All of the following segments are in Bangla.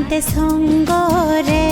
নাথ সঙ্গ রে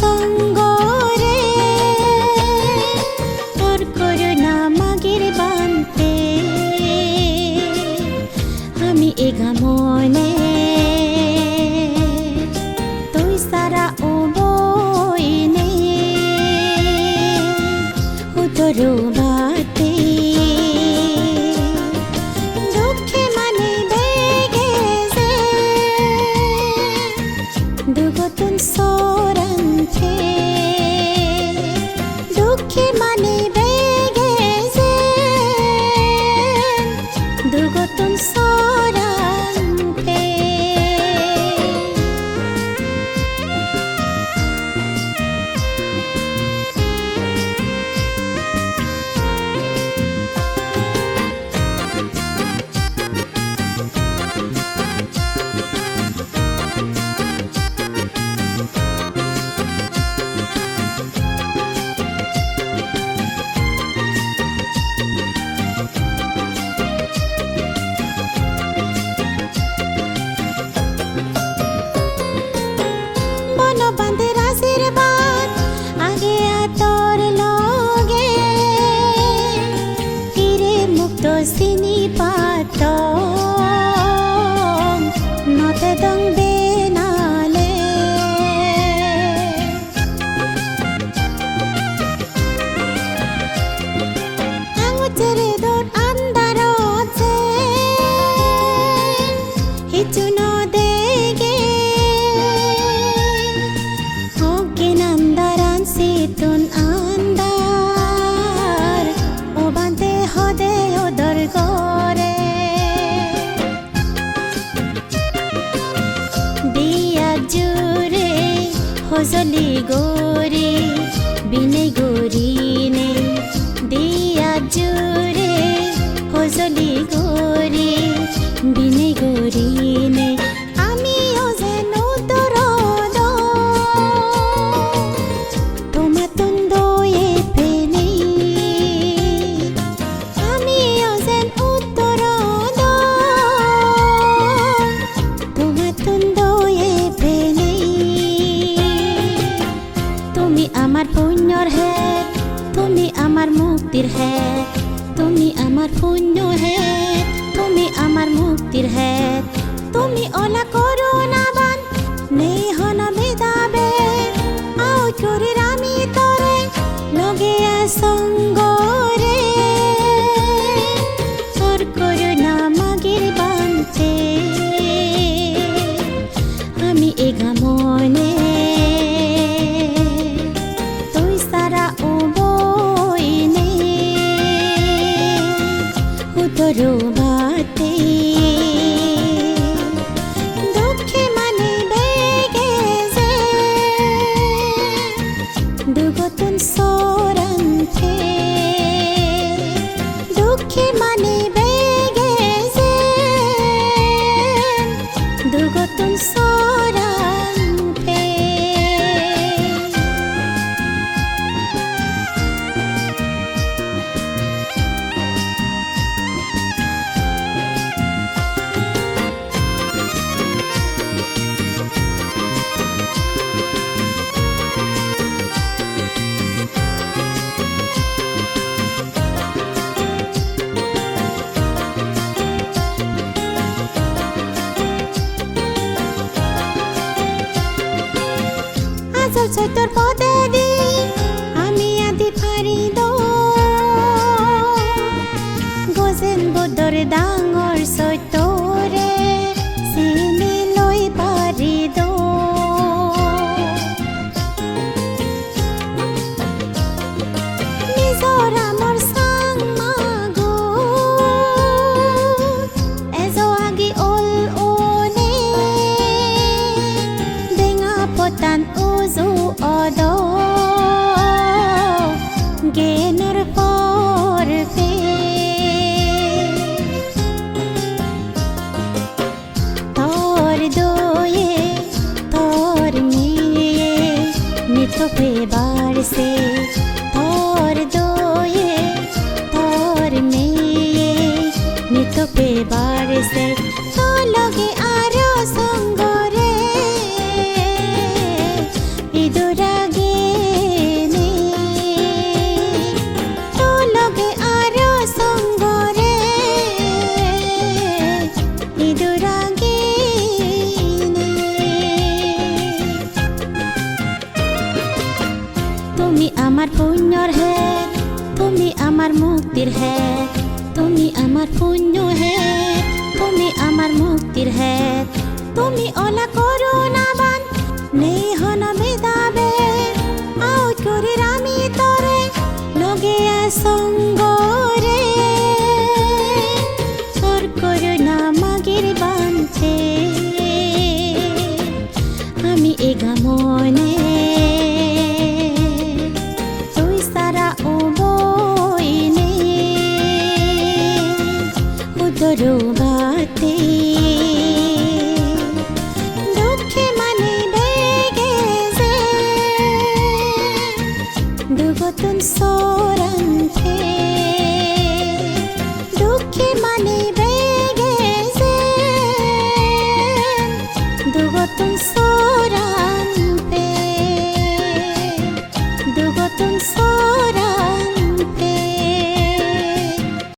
风 সজলি গোরে বিনে গোরিনে দিয়া জোরে সজলি গোরে বিনে গোরিনে মুক্তির হ্যাঁ তুমি আমার পুণ্য হ্যাঁ তুমি আমার মুক্তির হ্যাঁ তুমি ওলা করো না বান, নেই হন ভেদাবে আও চুরির আমি তরে, লগে আসং রুবাতে দুঃখে মানে বেগে যে দুগতন সোরান্থে আমি আদি ডাঙর ছয়টা অদ জ্ঞানের পর পে দোয়ে, তর নিয়ে মিথ পেবার সে। তর দোয়ে, তর নিয়ে মিথ পেবার সে। আমার মুক্তির হে। তুমি আমার পুণ্য হে। তুমি আমার মুক্তির হে। তুমি ওলা করো না বান নেই হন মেদাবে আও করে আমি তরে লগে সঙ্গরে বাতে। দুঃখে মানে বেগে যে